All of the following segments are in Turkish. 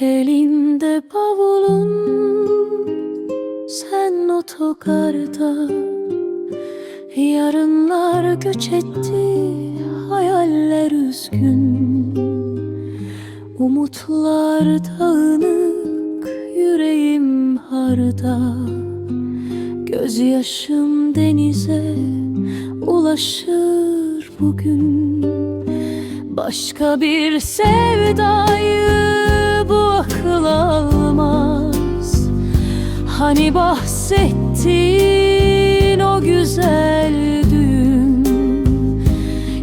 Elinde bavulun Sen otogarda Yarınlar göç etti Hayaller üzgün. Umutlar dağınık Yüreğim harda. Gözyaşım denize Ulaşır bugün. Başka bir sevdayı Hani bahsettiğin o güzel düğün?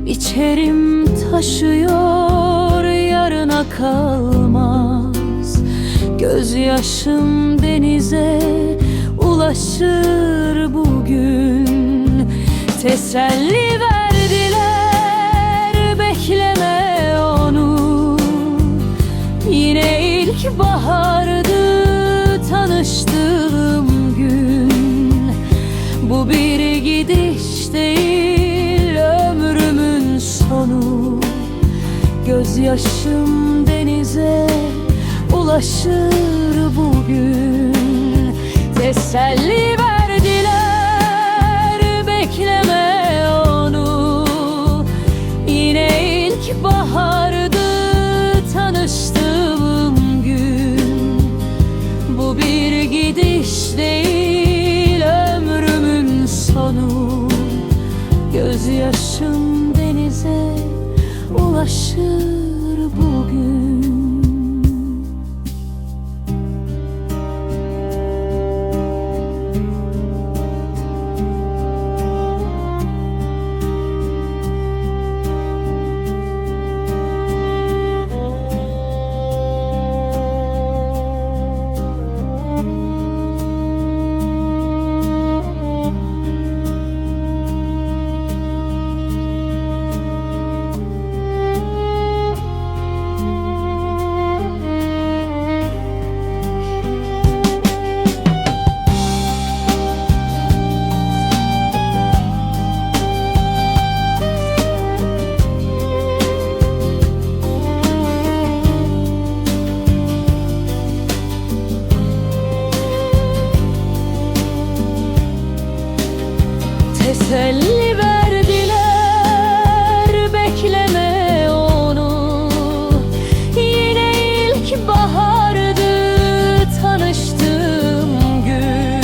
İçerim taşıyor yarına kalmaz. Gözyaşım denize ulaşır bugün. Teselli verdiler bekleme onu. Yine ilk bahardı tanıştığım gün. Bu bir gidiş değil ömrümün sonu. Gözyaşım denize ulaşır bugün. Teselli ulaşır Teselli verdiler bekleme onu. Yine ilk bahardı tanıştığım gün.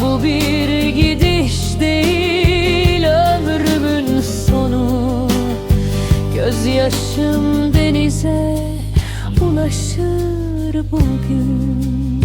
Bu bir gidiş değil ömrümün sonu. Gözyaşım denize ulaşır bugün